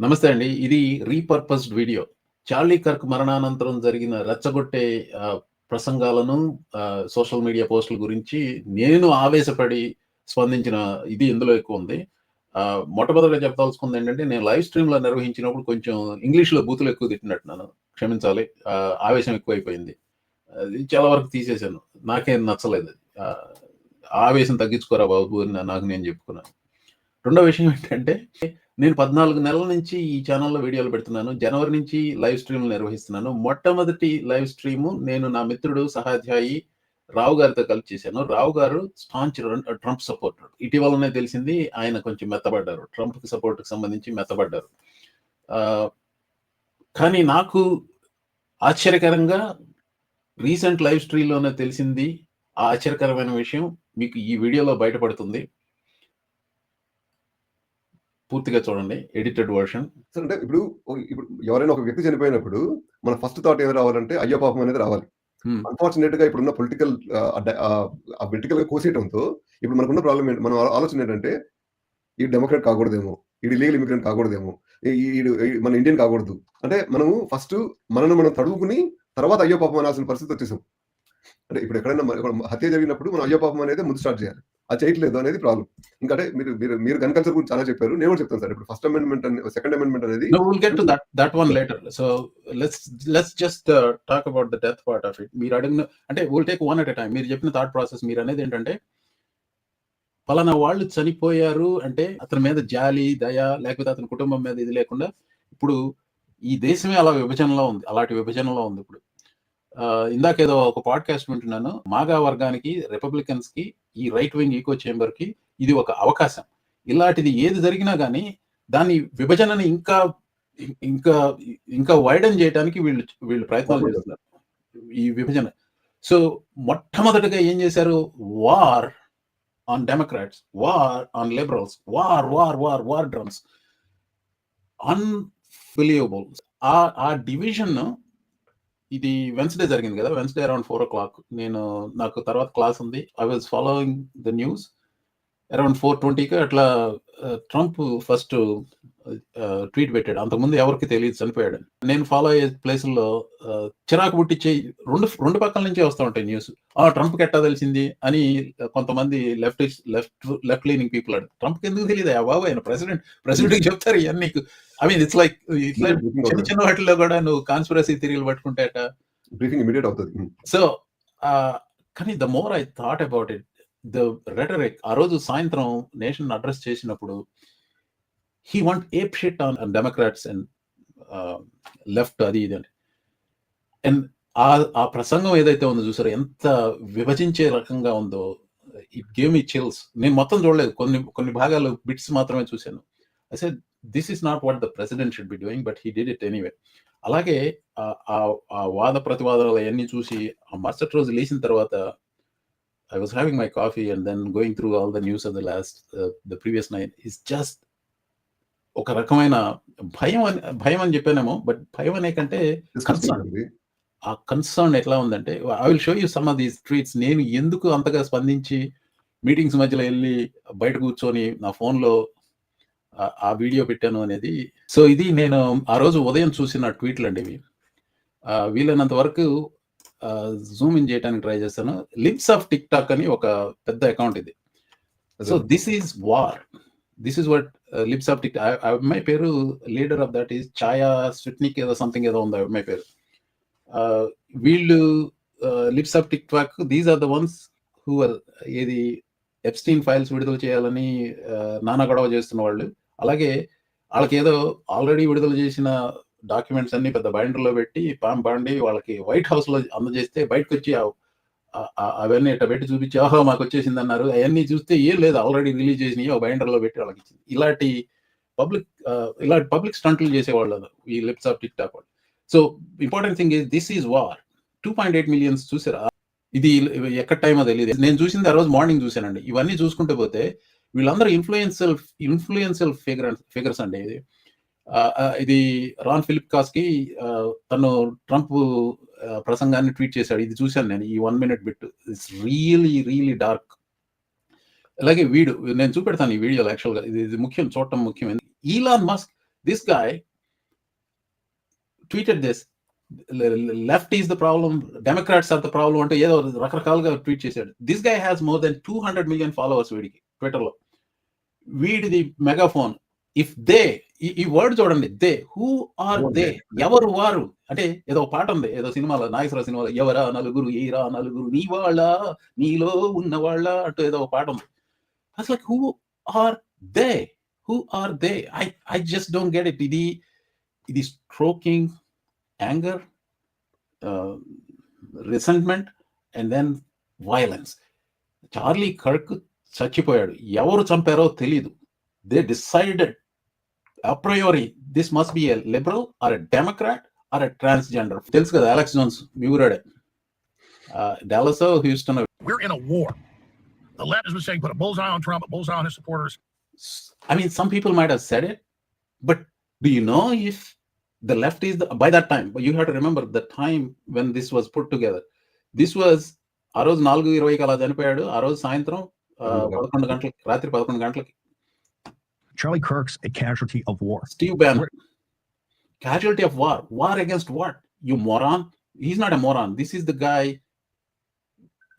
నమస్తే అండి. ఇది రీపర్పస్డ్ వీడియో. చార్లీ కర్క్ మరణానంతరం జరిగిన రెచ్చగొట్టే ప్రసంగాలను సోషల్ మీడియా పోస్టుల గురించి నేను ఆవేశపడి స్పందించిన ఇది ఇందులో ఎక్కువ ఉంది మొట్టమొదటిగా చెప్పదలుచుకుందేంటంటే, నేను లైవ్ స్ట్రీమ్‌లో నిర్వహించినప్పుడు కొంచెం ఇంగ్లీష్‌లో బూతులు ఎక్కువ తిట్టినట్టున్నాను. క్షమించాలి. ఆవేశం ఎక్కువైపోయింది. అది చాలా వరకు తీసేశాను. నాకేం నచ్చలేదు. ఆవేశం తగ్గించుకోరా బాబు అని నాకు నేను చెప్పుకున్నాను. రెండో విషయం ఏంటంటే, నేను 14 నెలల నుంచి ఈ ఛానల్లో వీడియోలు పెడుతున్నాను. జనవరి నుంచి లైవ్ స్ట్రీమ్‌లు నిర్వహిస్తున్నాను. మొట్టమొదటి లైవ్ స్ట్రీము నేను నా మిత్రుడు, సహాధ్యాయి రావు గారితో కలిసి చేశాను. రావు గారు స్టాంచ్ ట్రంప్ సపోర్టర్. ఇటీవలనే తెలిసింది ఆయన కొంచెం మెత్తబడ్డారు. ట్రంప్‌కి సపోర్ట్‌కి సంబంధించి మెత్తబడ్డారు. కానీ నాకు ఆశ్చర్యకరంగా రీసెంట్ లైవ్ స్ట్రీమ్‌లోనే తెలిసింది. ఆ ఆశ్చర్యకరమైన విషయం మీకు ఈ వీడియోలో బయటపడుతుంది. పూర్తిగా చూడండి. Edited version. అంటే ఇప్పుడు ఇప్పుడు ఎవరైనా ఒక వ్యక్తి చనిపోయినప్పుడు మన ఫస్ట్ థాట్ ఏది రావాలంటే అయ్యో పాపం అనేది రావాలి. హ్మ్. అన్‌ఫార్చునేట్‌గా ఇప్పుడున్న పొలిటికల్ ఆ పొలిటికల్‌గా కోసేయటంతో ఇప్పుడు మనకున్న ప్రాబ్లమ్ ఏంటి? మన ఆలోచన ఏంటంటే ఈడు డెమోక్రాట్ కాకూడదేమో, ఈడు ఇల్లీగల్ ఇమిగ్రెంట్ కాకూడదేమో, ఈ ఈడు ఈ మన ఇండియన్ కాకూడదు. అంటే మనము ఫస్ట్ మనల్ని మనం తడువుకుని తర్వాత అయ్యో పాపం అనాల్సిన పరిస్థితి వచ్చేసాం. అంటే ఇప్పుడు ఎక్కడైనా హత్య జరిగినప్పుడు మనం అయ్యో పాపం అనేది ముందు స్టార్ట్ చేయాలి. అది చేయట్లేదు అనేది ప్రాబ్లమ్. ఇంకా మీరు మీరు మీరు గన్ కల్చర్ గురించి చాలా చెప్పారు. నేను కూడా చెప్తాను సార్. ఇప్పుడు ఫస్ట్ అమెండ్మెంట్ సెకండ్ అమెండ్మెంట్ అనేది No, we'll get to that that one later. So let's let's just uh, talk about the మీరు అడిగిన అంటే will take one at a time మీరు చెప్పిన థాట్ ప్రాసెస్ మీరు అనేది ఏంటంటే పలానా వాళ్ళు చనిపోయారు అంటే అతని మీద జాలి, దయ లేకపోతే అతని కుటుంబం మీద ఇది లేకుండా ఇప్పుడు ఈ దేశమే అలా విభజనలో ఉంది. అలాంటి విభజనలో ఉంది ఇప్పుడు. ఇందాకేదో ఒక పాడ్‌కాస్ట్ వింటున్నాను. మాగా వర్గానికి, రిపబ్లికన్స్‌కి, ఈ రైట్ వింగ్ ఈకో చేంబర్‌కి ఇది ఒక అవకాశం. ఇలాంటిది ఏది జరిగినా గాని దాని విభజనని ఇంకా ఇంకా ఇంకా వైడెన్ చేయటానికి వీళ్ళు వీళ్ళు ప్రయత్నాలు చేస్తున్నారు. ఈ విభజన. సో మొట్టమొదటిగా ఏం చేశారు? War on Democrats, war on liberals, war, war, war, war drums. Unbelievable. ఆ ఆ డివిజన్ ఇది వెన్స్‌డే జరిగింది కదా! వెన్స్‌డే అరౌండ్ 4:00 నేను నాకు తర్వాత క్లాస్ ఉంది. I was following the news. Around 4:20కి అట్లా ట్రంప్ ఫస్ట్ ట్వీట్ పెట్టాడు. అంతకుముందు ఎవరికీ తెలీదు చనిపోయాడని. నేను ఫాలో అయ్యే ప్లేసుల్లో ఆహ్, చిరాకు పుట్టించే 2 2 పక్కల నుంచే వస్తా ఉంటాయి న్యూస్. ఆ! ట్రంప్‌కి ఎట్టా తెలిసింది అని కొంతమంది leftist left left leaning people అడుగు ట్రంప్‌కి ఎందుకు తెలీదయ్యా బాబు ఆయన ప్రెసిడెంట్. ప్రెసిడెంట్‌కి చెప్తారు ఇయన్నీ నీకు. ఐ మీన్ ఇట్స్ లైక్ ఇట్లా బ్రీఫింగ్ చిన్న. చిన్న వాటిల్లో కూడా నువ్వు కాన్స్పిరసీ ఇమ్మీడియేట్ అవుతది. సో కానీ the more I thought about it the rhetoric ఆ రోజు సాయంత్రం నేషన్ అడ్రస్ చేసినప్పుడు he want ape shit on Democrats and left అది ఇది అని. అండ్ ఆ ఆ ప్రసంగం ఏదైతే ఉందో చూసారో ఎంత విభజించే రకంగా ఉందో ఇట్ గేమ్ ఈ చిల్స్. నేను మొత్తం చూడలేదు. కొన్ని కొన్ని భాగాలు బిట్స్ మాత్రమే చూసాను. అసే this is not what the president should be doing but he did it anyway. అలాగే ఆ వాద ప్రతివాదాలు అవన్నీ చూసి ఆ మరుసటి రోజు లేచిన తర్వాత I was having my coffee and then going through all the news of the last ah, the previous night is just ఒక రకమైన భయం అని భయం అని చెప్పానేమో బట్ భయం అనే కంటే కన్సర్న్. ఆ కన్సర్న్ ఎట్లా ఉందంటే I will show you some of these tweets నేను ఎందుకు అంతగా స్పందించి మీటింగ్స్ మధ్యలో ఎళ్ళి బయట కూర్చొని నా ఫోన్‌లో ఆ వీడియో పెట్టాను అనేది సో ఇది నేను ఆ రోజు ఉదయం చూసిన ట్వీట్‌లండి ఇవి. ఆహ్, వీలైనంత వరకు జూమ్ ఇన్ చేయడానికి ట్రై చేశాను. లిప్స్ ఆఫ్ టిక్ టాక్ అని ఒక పెద్ద అకౌంట్ ఇది. So. This is war. This is what Libs of TikTok అమ్మాయి పేరు leader of that is Chaya Svitnik ఏదో సంథింగ్ ఏదో ఉంది అమ్మాయి పేరు. వీళ్ళు Libs of TikTok these are the ones who are ఏది ఎప్‌స్టీన్ ఫైల్స్ విడుదల చేయాలని నానా గొడవ చేస్తున్న వాళ్ళు. అలాగే ఆళ్ళకేదో ఆల్రెడీ విడుదల చేసిన డాక్యుమెంట్స్ అన్ని పెద్ద బైండర్‌లో పెట్టి పాం బాండి వాళ్ళకి వైట్ హౌస్‌లో అందజేస్తే బయటకు వచ్చి అవన్నీ ఇట్లా పెట్టి చూపించి ఆహా మాకు వచ్చేసింది అన్నారు అవన్నీ చూస్తే ఏం లేదు ఆల్రెడీ రిలీజ్ చేసినయి ఒక బైండర్‌లో పెట్టి వాళ్ళకిచ్చింది. ఇలాంటి పబ్లిక్ ఇలాంటి పబ్లిక్ స్టంట్లు చేసేవాళ్ళు ఈ లిప్స్ ఆఫ్ టిక్ టాక్ వాళ్ళు. So important thing is this is war. 2.8 millions చూసారా? ఇది ఎక్కడ టైమో తెలియదు నేను చూసింది ఆ రోజు మార్నింగ్ చూసానండి. ఇవన్నీ చూసుకుంటూ పోతే వీళ్ళందరూ ఇన్‌ఫ్లుయెన్షియల్ ఇన్‌ఫ్లుయెన్షియల్ ఫిగర్ ఫిగర్స్ అండి ఇది. ఇది రాన్ ఫిలిప్ కాస్కి తను ట్రంప్ ప్రసంగాన్ని ట్వీట్ చేశాడు. ఇది చూశాను నేను ఈ one minute bit. It's really really dark. అలాగే వీడు నేను చూపెడతాను ఈ వీడియోలో యాక్చువల్‌గా ఇది ఇది ముఖ్యం చూడటం ముఖ్యం. Elon Musk this guy tweeted this left is the problem Democrats are the problem అంటే ఏదో రకరకాలుగా ట్వీట్ చేశాడు this guy has more than two hundred million followers వీడికి ట్విట్టర్లో వీడిది మెగాఫోన్ ఇఫ్ దే ఈ వర్డ్ చూడండి. దే. Who are they? ఎవరు వారు? అంటే ఏదో పాట ఉంది. ఏదో సినిమాలో నాగేశ్వర సినిమాలో ఎవరా నలుగురు ఏరా నలుగురు నీ వాళ్ళ నీలో ఉన్న వాళ్ళ అంటూ ఏదో ఒక పాట ఉంది. అసలు who are they? Who are they? I I just don't get it ఇది ఇది stroking anger resentment and then violence Charlie Kirk చచ్చిపోయాడు. ఎవరు చంపారో తెలియదు they decided A priori this must be a liberal or a democrat or a transgender తెలుసు కదా Alex Jones me ఊరాడే Dallas Houston We're in a war. The left has been saying put a bullseye on Trump, a bullseye on his supporters. I mean, some people might have said it, but do you know if the left is the by that time? But you have to remember the time when this was put together. This was ఆ రోజు నాలుగు ఇరవైకి అలా చనిపోయాడు ఆ రోజు సాయంత్రం ఆ, Hmm. పదకొండు గంటలకి రాత్రి పదకొండు గంటలకి Charlie Kirk's a casualty of war. Steve Bannon casualty of war war against what you moron he's not a moron this is the guy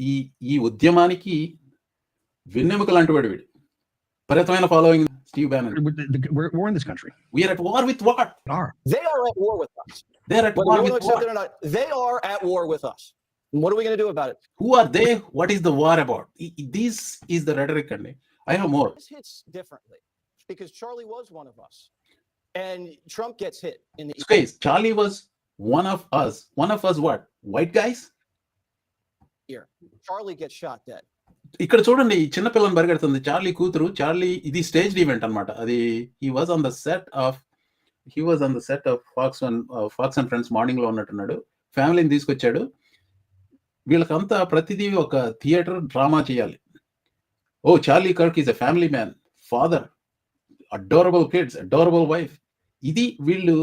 ఈ ఈ ఉద్యమానికి వెన్నెముక లాంటి వాడు వీడు విపరీతమైన following Steve Bannon We're, the- we're, we're in this country. We are at war with what Are. They are at war with us. They're at Whether war you want to with accept what it or not, they are at war with us. And what are we going to do about it? who are they what is the war about I- I- this is the rhetoric అండి i have more This hits differently because Charlie was one of us. And Trump gets hit in the guys charlie was one of us. One of us what? White guys? Ear. Charlie gets shot dead. ఇక్కడ చూడండి ఈ చిన్న పిల్లని పరిగెడుతుంది. Charlie కూతురు Charlie ఇది stage event అన్నమాట. అది he was on the set of he was on the set of Fox and Fox and friends మార్నింగ్లో ఉన్నట్టున్నాడు. ఫ్యామిలీని తీసుకొచ్చాడు. వీళ్ళకంతా ప్రతిదీ ఒక థియేటర్ డ్రామా చేయాలి. ఓ Charlie Kirk is a family man father adorable kids adorable wife ఇది వీళ్ళు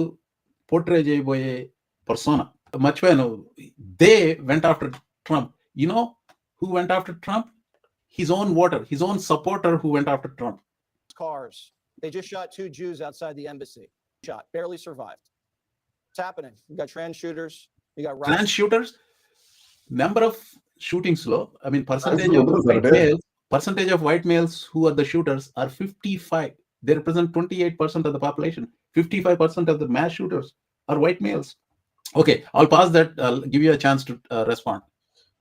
పోర్ట్రే చేయబోయే పర్సోనా మర్చిపోయాను they went after Trump you know who went after Trump? His own voter, his own supporter who went after Trump. Cars. They just shot two Jews outside the embassy. Shot. Barely survived. It's happening. We got trans shooters. We got riots. Trans shooters, number of shootings low. I mean, percentage Trans of shooters white are there. males, percentage of white males who are the shooters are 55. They represent 28% of the population. 55% of the mass shooters are white males. Okay, I'll pause that. I'll give you a chance to uh, respond.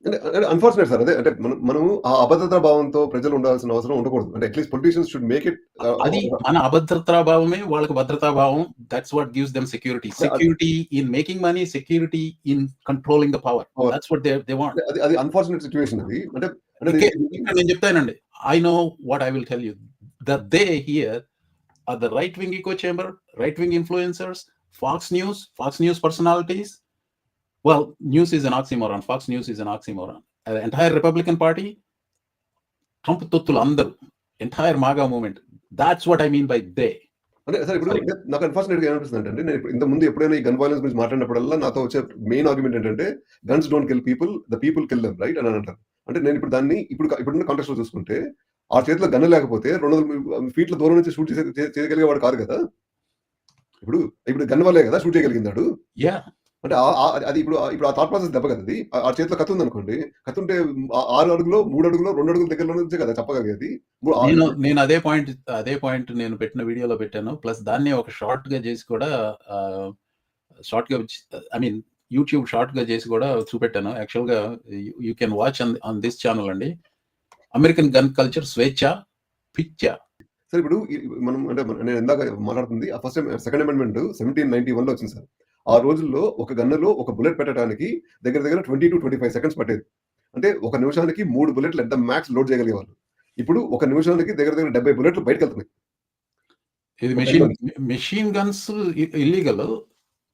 అంటే unfortunate sir అదే అంటే మనం ఆ అభద్రతా భావంతో ప్రజలు ఉండాల్సిన అవసరం ఉండకూడదు అంటే at least politicians should make it అది మన అభద్రతా భావమే వాళ్ళకి భద్రతా భావం that's what gives them security security in making money security in controlling the power Power. That's what they they want అది అది అన్ఫార్చునేట్ సిచ్యువేషన్ అది అంటే నేను చెప్తానండి I know what I will tell you the they here are the right wing echo chamber right wing influencers Fox News Fox News personalities well news is an oxymoron Fox News is an oxymoron entire Republican party Trump తొత్తులు అందరూ entire MAGA movement that's what I mean by they అంటే sir ఇప్పుడు నాకు అన్ఫార్చునేట్గా ఏమనిపిస్తుంది అంటే నేను ఇంత ముందు ఎప్పుడైనా ఈ గన్ వైలెన్స్ గురించి మాట్లాడినప్పుడల్లా నాతో వచ్చే మెయిన్ ఆర్గ్యుమెంట్ ఏంటంటే guns don't kill people the people kill them right అని అంటారు. అంటే నేను ఇప్పుడు దాన్ని ఇప్పుడు ఇప్పుడున్న కాంటెక్స్లో చూసుకుంటే ఆ చేతిలో గన్ను లేకపోతే రెండు వందల ఫీట్ల దూరం నుంచి షూట్ చేసే చేయగలిగేవాడు కాదు కదా? ఇప్పుడు ఇప్పుడు గన్ వల్లే కదా షూట్ చేయగలిగిందాడు? యా. అంటే అది ఇప్పుడు ఇప్పుడు ఆ థాట్ ప్రాసెస్ దెబ్బ కదా అది? ఆ- చేతిలో కత్తి ఉంది అనుకోండి కత్తి ఉంటే ఆరు అడుగులో మూడు అడుగులో రెండు అడుగుల దగ్గరలో నుంచే కదా చెప్పగలిగేది నేను అదే పాయింట్ అదే పాయింట్ నేను పెట్టిన వీడియోలో పెట్టాను. ప్లస్ దాన్ని ఒక షార్ట్గా చేసి కూడా షార్ట్గా ఐ మీన్ యూట్యూబ్ షార్ట్గా చేసి కూడా చూపెట్టాను. యాక్చువల్గా you can watch on this channel అండి. అమెరికన్ గన్ కల్చర్ స్వేచ్ఛ పిచ్చ. సార్ ఇప్పుడు మనం అంటే నేను ఇందాక మాట్లాడుతుంది ఆ first second amendment seventeen ninety వన్లో వచ్చింది సార్. ఆ రోజుల్లో ఒక గన్నులో ఒక బుల్లెట్ పెట్టడానికి దగ్గర దగ్గర twenty to twenty five seconds పట్టేది. అంటే ఒక నిమిషానికి మూడు బుల్లెట్లు ఎంత మ్యాక్స్ లోడ్ చేయగలిగేవాళ్ళు. ఇప్పుడు ఒక నిమిషానికి దగ్గర దగ్గర డెబ్బై బుల్లెట్లు బయటకు వెళ్తున్నాయి ఇది మెషిన్ మెషిన్ గన్స్ ఇల్లీగల్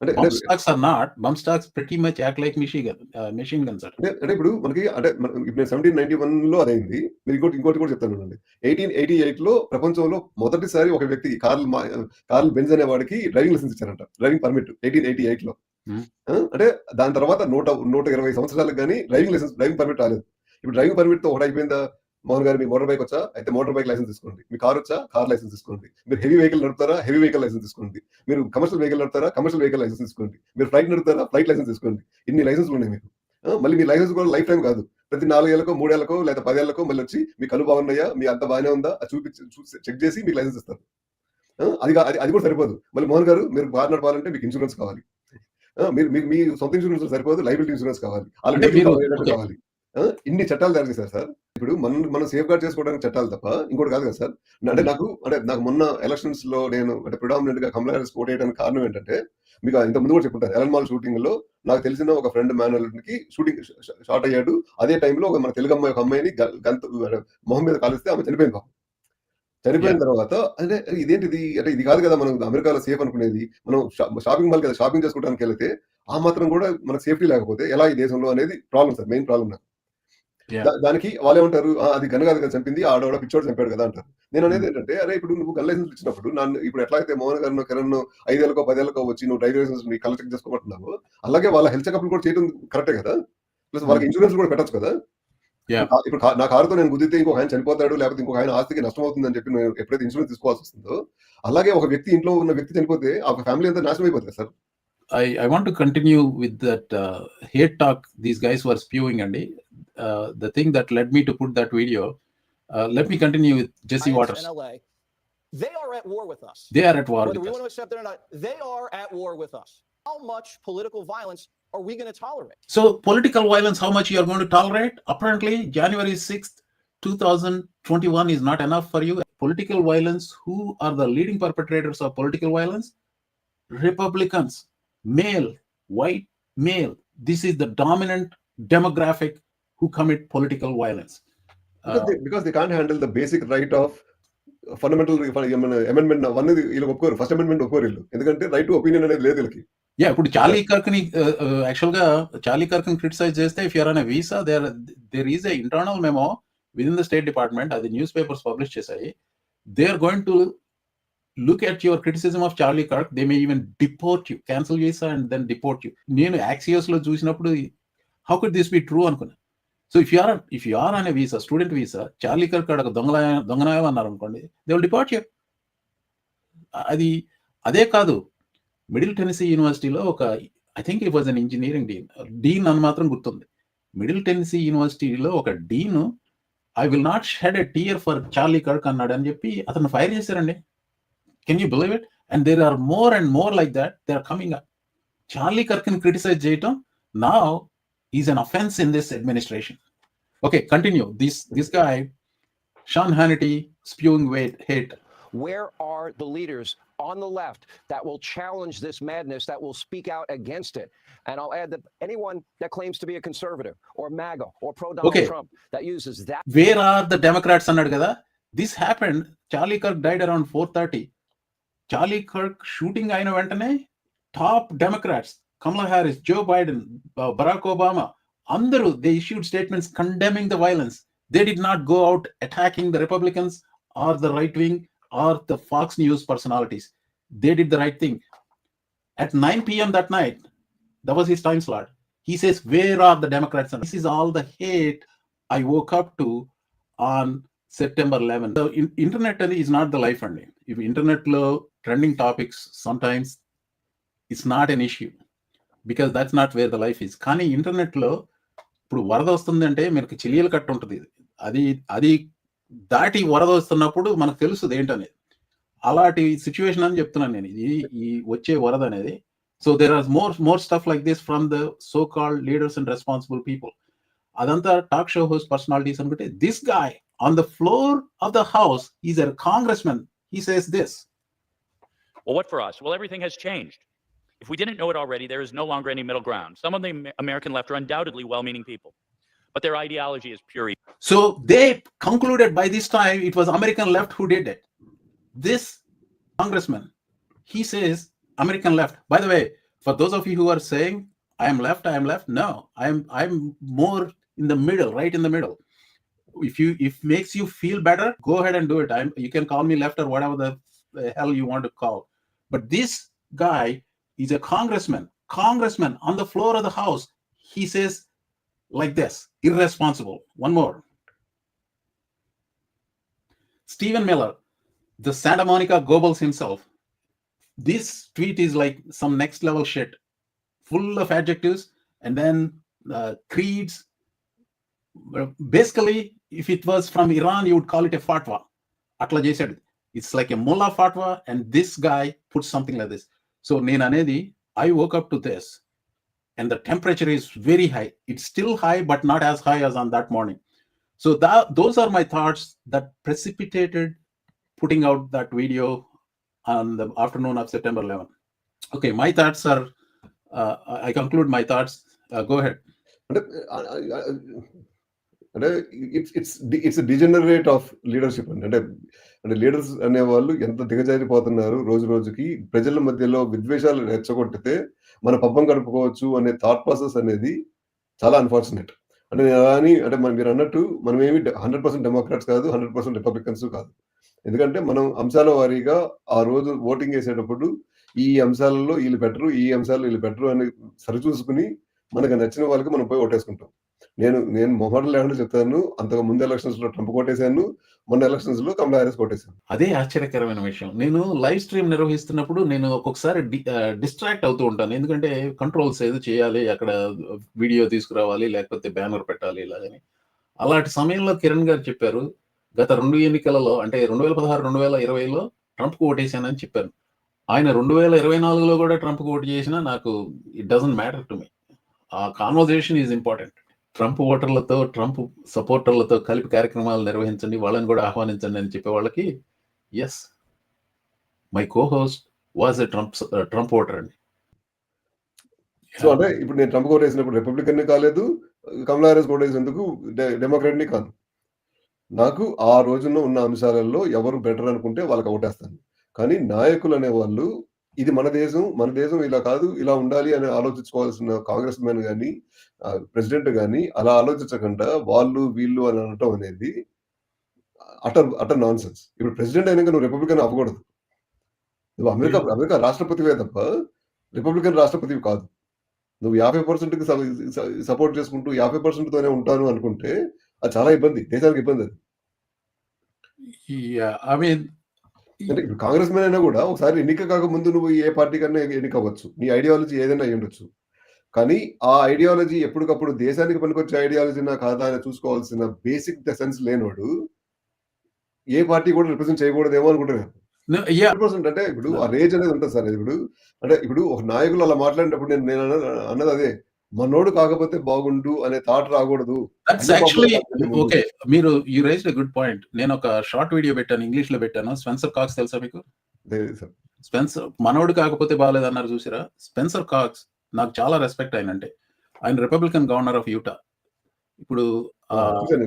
అంటే stocks are not bump stocks pretty much act like machine machine guns అంటే అంటే ఇప్పుడు మనకి అంటే ఇప్పుడు సెవెంటీన్ నైన్టీ వన్లో అదైంది. మీరు ఇంకోటి ఇంకోటి కూడా చెప్తాను అండి ఎయిటీన్ ఎయిటీ ఎయిట్లో ప్రపంచంలో మొదటిసారి ఒక వ్యక్తి కార్ల్ కార్ల్ బెంజ్ అనే వాడికి డ్రైవింగ్ లైసెన్స్ ఇచ్చారంట. డ్రైవింగ్ పర్మిట్ ఎయిటీన్ ఎయిటీ ఎయిట్లో. Hmm. అంటే దాని తర్వాత నూట నూట ఇరవై సంవత్సరాలకు కానీ డ్రైవింగ్ లైసెన్స్ డ్రైవింగ్ పర్మిట్ రాలేదు. ఇప్పుడు డ్రైవింగ్ పర్మిట్తో ఒకటి అయిపోయిందా? మోహన్ గారు మీ మోటార్ బైక్ వచ్చా అయితే మోటార్ బైక్ లైసెన్స్ తీసుకోండి. మీ కార్ వచ్చా? కార్ లైసెన్స్ తీసుకోండి. మీరు హెవీ వెహికల్ నడుపుతారా? హెవీ వెహికల్ లైసెన్స్ తీసుకోండి. మీరు కమర్షియల్ వెహికల్ నడుపుతారా? కమర్షియల్ వెహికల్ లైసెన్స్ తీసుకోండి. మీరు ఫ్లైట్ నడుపుతారా? ఫ్లైట్ లైసెన్స్ తీసుకోండి. ఇన్ని లైసెన్స్లు ఉన్నాయి మీకు. మళ్ళీ మీ లైసెన్స్ కూడా లైఫ్ టైం కాదు. ప్రతి నాలుగేళ్ళకో మూడేళ్ళకో లేదా పదేళ్ళకో మళ్ళీ వచ్చి మీ కళ్ళు బాగున్నాయా? మీ అంత బాగానే ఉందా? అది చూపించి చెక్ చేసి మీకు లైసెన్స్ ఇస్తారు. అది అది కూడా సరిపోదు. మళ్ళీ మోహన్ గారు మీరు బాగా నడపాలంటే మీకు ఇన్సూరెన్స్ కావాలి. మీరు మీ సొంత ఇన్సూరెన్స్ సరిపోదు లైబిలిటీ ఇన్సూరెన్స్ కావాలి. అలా అంటే vehicle మీరు- cover అయ్యేటట్టు okay. కావాలి. ఇన్ని చట్టాలు తయారు చేశారు సార్. ఇప్పుడు మనం మనం సేఫ్ గార్డ్ చేసుకోవడానికి చట్టాలు తప్ప ఇంకోటి కాదు కదా సార్. అంటే నాకు అంటే నాకు మొన్న ఎలక్షన్స్లో నేను అంటే ప్రిడామినెంట్గా కమలా హారిస్ ఓట్ చేయడానికి కారణం ఏంటంటే మీకు ఇంత ముందు కూడా చెప్పుంటారు ఎలన్ మాల్ షూటింగ్లో నాకు తెలిసిన ఒక ఫ్రెండ్ మ్యానువల్కి షూటింగ్ షార్ట్ అయ్యాడు. అదే టైంలో ఒక మన తెలుగు అమ్మాయి ఒక అమ్మాయిని గంత మొహం మీద కాలిస్తే ఆమె చనిపోయింది పాపం. చనిపోయిన తర్వాత అంటే ఇదేంటిది అంటే ఇది కాదు కదా మనం అమెరికాలో సేఫ్ అనుకునేది. మనం షాపింగ్ మాల్ కదా షాపింగ్ చేసుకోవడానికి వెళ్తే ఆ మాత్రం కూడా మనకు సేఫ్టీ లేకపోతే ఎలా ఈ దేశంలో అనేది ప్రాబ్లం సార్ మెయిన్ ప్రాబ్లం నాకు. దానికి వాళ్ళే ఉంటారు అది గన కాదు కదా చంపింది ఆడవాడ పిచ్చోడు చంపాడు కదా అంటారు. నేను అనేది ఏంటంటే అరే ఇప్పుడు నువ్వు గన్ లైసెన్స్ ఇచ్చినప్పుడు నన్ను ఇప్పుడు ఎట్లయితే మోహన్ గారు కిరణ్ ఐదేళ్ళకో పదేళ్ళకో వచ్చి నువ్వు డ్రైవింగ్ లైసెన్స్ నీ కళ్ళు చెక్ చేసుకోమంటున్నావు అలాగే వాళ్ళ హెల్త్ చెకప్ కూడా చేయడం కరెక్టే కదా? ప్లస్ వాళ్ళకి ఇన్సూరెన్స్ కూడా పెట్టచ్చు కదా. ఇప్పుడు నా కారుతో నేను గుద్దితే ఇంకొక ఆయన చనిపోతాడు లేకపోతే ఇంకొక ఆయన ఆస్తికి నష్టం అవుతుందని చెప్పి నేను ఎప్పుడైతే ఇన్సూరెన్స్ తీసుకోవాల్సి వస్తుందో అలాగే ఒక వ్యక్తి ఇంట్లో ఉన్న వ్యక్తి చనిపోతే ఆ ఫ్యామిలీ అంతా నాశనం అయిపోతుంది sir? I, I want to continue with that uh, hate talk these guys were spewing, Andy. Uh, the thing that led me to put that video. Uh, let me continue with Jesse Waters. LA, they are at war with us. They are at war Whether with we us. want to accept it or not, they are at war with us. How much political violence are we going to tolerate? So, political violence, how much you are going to tolerate? Apparently, January 6th, 2021 is not enough for you. Political violence, who are the leading perpetrators of political violence? Republicans, male, white, male. This is the dominant demographic who commit political violence. Uh, because they can't handle the basic right of fundamental amendment one వీళ్ళు ఒప్పుకోరు first amendment ఒప్పుకోరు వీళ్ళు ఎందుకంటే right to opinion అనేది లేదు వీళ్ళకి yeah ఇప్పుడు Charlie కర్క్ని యాక్చువల్గా చార్లీ కర్క్ని క్రిటిసైజ్ చేస్తే if you're on visa there there a internal memo with in the State Department అది న్యూస్ పేపర్స్ పబ్లిష్ చేశాయి they are going to look at your criticism of Charlie Kirk they may even deport you cancel చేసా and then deport you నేను యాక్సియస్లో చూసినప్పుడు how could this be true అనుకున్నా. So if you're if you are అనే visa student visa Charlie Kirk అక్కడ దొంగల దొంగనాయం అన్నారు అనుకోండి దే విల్ డిపార్ట్ యూ అది అదే కాదు మిడిల్ టెన్సీ యూనివర్సిటీలో ఒక I think it was an engineering dean dean అని మాత్రం గుర్తుంది. మిడిల్ టెన్సీ యూనివర్సిటీలో ఒక dean I will not shed a tear for Charlie Kirk అన్నాడు అని చెప్పి అతను ఫైర్ చేశారండి. Can you believe it? And there are more and more like that. They are coming up. Charlie Kirk can criticize JTO. Now he's an offense in this administration. Okay, continue. This this guy, Sean Hannity, spewing weight, hate. Where are the leaders on the left that will challenge this madness, that will speak out against it. And I'll add that anyone that claims to be a conservative or MAGA or pro Donald okay. Trump that uses that. Where are the Democrats? This happened. Charlie Kirk died around 4:30. చాలీ ఖర్క్ shooting అయిన వెంటనే top Democrats Kamala Harris Joe Biden Barack Obama అందరూ they issued statements condemning the violence they did not go out attacking the Republicans or the right wing or the Fox News personalities they did the right thing at nine PM that night that was his time slot he says where are the Democrats this is all the hate I woke up to on September eleven internet అనేది is not the life అండి ఇవి ఇంటర్నెట్లో trending topics sometimes it's not an issue because that's not where the life is కానీ ఇంటర్నెట్లో ఇప్పుడు వరద వస్తుందంటే మనకి చిలియలు కట్ట ఉంటుంది. అది అది దాటి వరద వస్తున్నప్పుడు మనకు తెలుస్తుంది ఏంటనేది. అలాంటి సిచ్యువేషన్ అని చెప్తున్నాను నేను. ఇది ఈ వచ్చే వరద అనేది. So there are more more stuff like this from the so called leaders and responsible people అదంతా టాక్ షో హోస్ట్ పర్సనాలిటీస్ అనుకుంటే this guy on the floor of the House is a congressmen He says this. Well, what for us? Well, everything has changed. If we didn't know it already, there is no longer any middle ground. Some of the American left are undoubtedly well meaning people, but their ideology is pure. So they concluded by this time it was American left who did it. This congressman, he says American left. By the way, for those of you who are saying I am left, I am left, no, I'm I'm more in the middle, right in the middle. If you if makes you feel better, go ahead and do it. I'm you can call me left or whatever the uh, hell you want to call. But this guy is a congressman, congressman on the floor of the house. He says like this, irresponsible. One more. Stephen Miller, the Santa Monica Goebbels himself. This tweet is like some next level shit, full of adjectives and then uh, creeds. Basically, if it was from Iran, you would call it a fatwa. Atla చేశాడు It's like a mullah fatwa, and this guy puts something like this. So నేను అనేది I woke up to this, and the temperature is very high. It's still high, but not as high as on that morning. So that those are my thoughts that precipitated putting out that video on the afternoon of September 11. Okay, my thoughts are. Uh, I conclude my thoughts. అంటే అంటే it's it's it's degenerate of leadership అండి. అంటే అంటే leaders అనేవాళ్ళు ఎంత దిగజారిపోతున్నారు రోజు రోజుకి ప్రజల మధ్యలో విద్వేషాలు రెచ్చగొట్టితే మన పబ్బం గడుపుకోవచ్చు అనే థాట్ ప్రాసెస్ అనేది చాలా అన్ఫార్చునేట్ అంటే నేను అలా అని అంటే మనం మీరు అన్నట్టు మనం ఏమి హండ్రెడ్ పర్సెంట్ డెమోక్రాట్స్ కాదు హండ్రెడ్ పర్సెంట్ రిపబ్లికన్స్ కాదు. ఎందుకంటే మనం అంశాల వారీగా ఆ రోజు ఓటింగ్ వేసేటప్పుడు ఈ అంశాలలో వీళ్ళు పెట్టరు ఈ అంశాలు వీళ్ళు పెట్టరు అని సరిచూసుకుని మనకు నచ్చిన వాళ్ళకి మనం పోయి ఓటేసుకుంటాం. నేను నేను మొహం లేకుండా చెప్తాను. అంతకు ముందు ఎలక్షన్స్లో ట్రంప్ కొట్టేశాను. మొన్న ఎలక్షన్స్లో కమలా హారిస్ కొట్టేశాను. అదే ఆశ్చర్యకరమైన విషయం. నేను లైవ్ స్ట్రీమ్ నిర్వహిస్తున్నప్పుడు నేను ఒక్కొక్కసారి డిస్ట్రాక్ట్ అవుతూ ఉంటాను. ఎందుకంటే కంట్రోల్స్ ఏదో చేయాలి అక్కడ వీడియో తీసుకురావాలి లేకపోతే బ్యానర్ పెట్టాలి ఇలాగని. అలాంటి సమయంలో కిరణ్ గారు చెప్పారు గత రెండు ఎన్నికలలో అంటే రెండు వేల పదహారు రెండు వేల ఇరవైలో ట్రంప్ ఓటేసానని చెప్పాను. ఆయన రెండు వేల ఇరవై నాలుగులో కూడా ట్రంప్ ఓటు చేసినా నాకు it doesn't matter to me uh conversation is important Trump ఓటర్లతో Trump సపోర్టర్లతో కలిపి కార్యక్రమాలు నిర్వహించండి వాళ్ళని కూడా ఆహ్వానించండి అని చెప్పే వాళ్ళకి yes my co host was a Trump Trump voter అండి. సో అంటే ఇప్పుడు నేను ట్రంప్ కొట్టేసినప్పుడు రిపబ్లికన్ కాలేదు కమలా హారిస్ వేసేందుకు డెమోక్రాట్ని కాదు. నాకు ఆ రోజున ఉన్న అంశాలలో ఎవరు బెటర్ అనుకుంటే వాళ్ళకి ఓటేస్తాను. కానీ నాయకులు అనేవాళ్ళు ఇది మన దేశం మన దేశం ఇలా కాదు ఇలా ఉండాలి అని ఆలోచించుకోవాల్సిన కాంగ్రెస్ మ్యాన్ కానీ ప్రెసిడెంట్ కానీ అలా ఆలోచించకుండా వాళ్ళు వీళ్ళు అని అనటం అనేది అటర్ అటర్ నాన్ సెన్స్ ఇప్పుడు ప్రెసిడెంట్ అయినాక నువ్వు రిపబ్లికన్ అవ్వకూడదు. నువ్వు అమెరికా అమెరికా రాష్ట్రపతివే తప్ప రిపబ్లికన్ రాష్ట్రపతివి కాదు. నువ్వు యాభై పర్సెంట్కి సపోర్ట్ చేసుకుంటూ యాభై పర్సెంట్ తోనే ఉంటాను అనుకుంటే అది చాలా ఇబ్బంది దేశానికి ఇబ్బంది అది. ఐ మీన్ అంటే ఇప్పుడు కాంగ్రెస్ మ్యాన్ అయినా కూడా ఒకసారి ఎన్నిక కాకముందు నువ్వు ఏ పార్టీ కన్నా ఎన్నిక అవ్వచ్చు నీ ఐడియాలజీ ఏదైనా అయి ఉండొచ్చు కానీ ఆ ఐడియాలజీ ఎప్పటికప్పుడు దేశానికి పనికొచ్చే ఐడియాలజీనా కాదా అని చూసుకోవాల్సిన బేసిక్ సెన్స్ లేనోడు ఏ పార్టీ కూడా రిప్రజెంట్ చేయకూడదేమో అనుకుంటున్నాను పర్సెంట్ అంటే ఇప్పుడు ఆ రేజ్ అనేది ఉంటుంది సార్. ఇప్పుడు అంటే ఇప్పుడు ఒక నాయకులు అలా మాట్లాడినప్పుడు నేను నేను అన్న- అన్నది అదే. మనోడు కాకపోతే బాగుండు అనే థాట్ రాకూడదు. ఓకే మీరు యూ రైజ్ గుడ్ పాయింట్ నేను ఒక షార్ట్ వీడియో పెట్టాను ఇంగ్లీష్లో పెట్టాను. స్పెన్సర్ కాక్స్ తెలుసా మీకు. స్పెన్సర్ మనోడు కాకపోతే బాగాలేదన్నారు చూసారా? స్పెన్సర్ కాక్స్ నాకు చాలా రెస్పెక్ట్ ఆయన అంటే. ఆయన రిపబ్లికన్ గవర్నర్ ఆఫ్ యూటా ఇప్పుడు చూశాను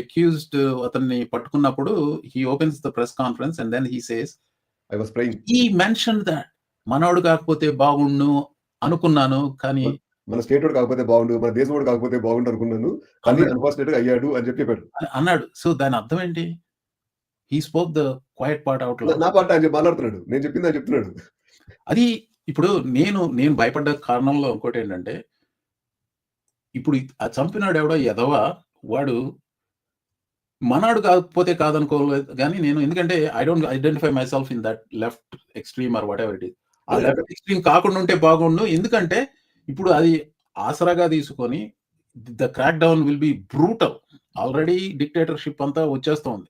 అక్యూజ్డ్ అతన్ని పట్టుకున్నప్పుడు he opens the press conference and then he says I was praying ఈ మెన్షన్ దట్ మనోడు కాకపోతే బాగుండు అనుకున్నాను కానీ మన స్టేట్ వాడు కాకపోతే బాగుండు మన దేశం వాడు కాకపోతే బాగుండు అనుకున్నాను కానీ. అన్ఫార్చునేట్ అయ్యాడు అని చెప్పి చెప్పాడు. అని అన్నాడు. సో దాని అర్థం ఏంటి? He spoke the quiet part out నా- పాట ఆయన మాట్లాడుతున్నాడు. నేను చెప్పింది ఆయన చెప్తున్నాడు. అది ఇప్పుడు నేను నేను భయపడ్డ కారణంలో ఇంకోటి ఏంటంటే ఇప్పుడు ఆ చంపినాడు ఎవడో ఎదవా వాడు మనాడు కాకపోతే కాదనుకోలేదు కానీ నేను ఎందుకంటే I don't identify myself in that left extreme or whatever it is uh extreme కాకుండా ఉంటే బాగుండు. ఎందుకంటే ఇప్పుడు అది ఆసరాగా తీసుకొని the crackdown will be brutal already dictatorship అంతా వచ్చేస్తోంది.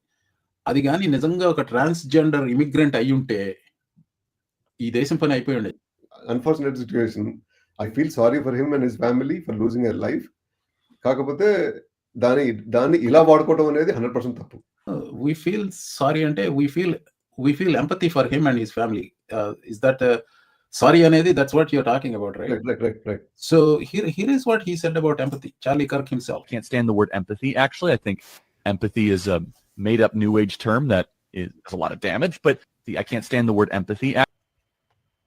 అది కానీ నిజంగా ఒక ట్రాన్స్జెండర్ ఇమిగ్రెంట్ అయి ఉంటే ఈ దేశం పని అయిపోయి ఉండేది. Unfortunate situation I feel sorry for him and his family for losing a life కాకపోతే దాని దాన్ని ఇలా వాడుకోవడం అనేది హండ్రెడ్ పర్సెంట్ తప్పు. We feel sorry ante we feel we feel empathy for him and his family uh, is that uh, sorry anedi that's what you're talking about right right right right right so here here is what he said about empathy charlie kirk himself can't stand the word empathy. Actually, I think empathy is a made up new age term that is does a lot of damage, but the, I can't stand the word empathy.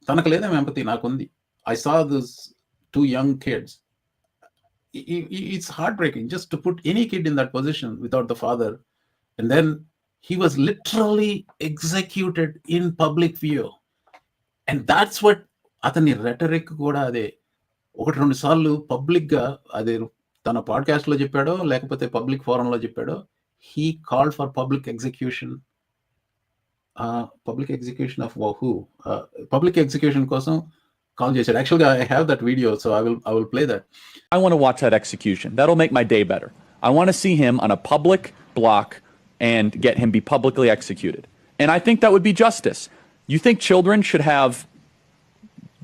తనకు లేదేం empathy నాకుంది i saw those two young kids I- I- it's heartbreaking just to put any kid in that position without the father and then he was literally executed in public view and that's what అతని rhetoric కూడా అదే ఒకటి రెండు సార్లు పబ్లిక్గా అదే తన పాడ్కాస్ట్లో చెప్పాడో లేకపోతే పబ్లిక్ ఫోరం లో చెప్పాడో he called for public execution. Uh, public execution of who? Uh, public execution కోసం కాల్ చేశాడు యాక్చువల్గా I have that video so I will I will play that I want to watch that execution. That'll make my day better. I want to see him on a public block and get him be publicly executed. And I think that would be justice. You think children should have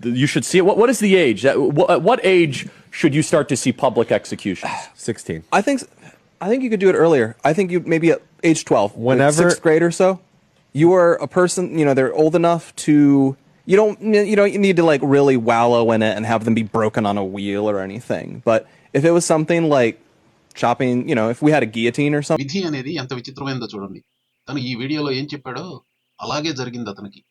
you should see it. What, what is the age? That, what, at what age should you start to see public executions? 16. I think I think you could do it earlier. I think you maybe at age 12, like Whenever- sixth grade or so. You are a person, you know, they're old enough to you don't you don't need to like really wallow in it and have them be broken on a wheel or anything. But if it was something like chopping, you know, if we had a guillotine or something, విధి అనేది ఎంత విచిత్రమైందో చూడండి. తను ఈ వీడియోలో ఏం చెప్పాడో అలాగే జరిగింది అతనికి.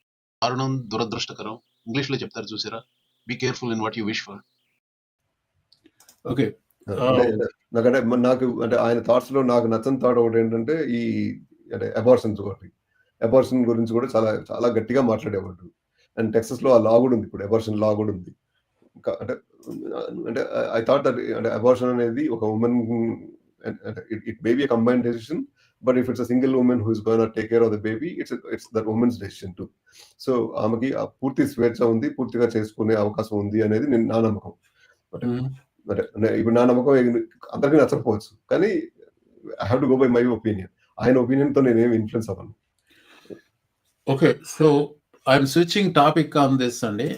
దారుణం దురదృష్టకరం. ఇంగ్లీష్లో చెప్తారు చూసారా? Be careful in what you wish for okay. అంటే నాకంటే నాకు అంటే ఆయన థాట్స్లో నాకు నచ్చని థాట్ ఒకటి ఏంటంటే ఈ అంటే అబార్షన్స్ ఒకటి. అబార్షన్ గురించి కూడా చాలా చాలా గట్టిగా మాట్లాడేవాడు. అండ్ టెక్సస్లో ఆ లా కూడా ఉంది ఇప్పుడు అబార్షన్ లా కూడా ఉంది. అంటే అంటే ఐ థాట్ దట్ అంటే అబార్షన్ అనేది ఒక woman it may be combine decision but if it's single woman who's gonna take care of the baby it's it's that woman's decision too so ఆమెకి ఆ పూర్తి స్వేచ్ఛ ఉంది పూర్తిగా చేసుకునే అవకాశం ఉంది అనేది నేను నా నమ్మకం. అంటే అంటే ఇప్పుడు నా నమ్మకం అందరికీ నచ్చకపోవచ్చు కానీ I have to go by my opinion ఆయన ఒపీనియన్తో నేనేం ఇన్ఫ్లుయెన్స్ అవ్వను. Okay so I'm switching topic on this అండి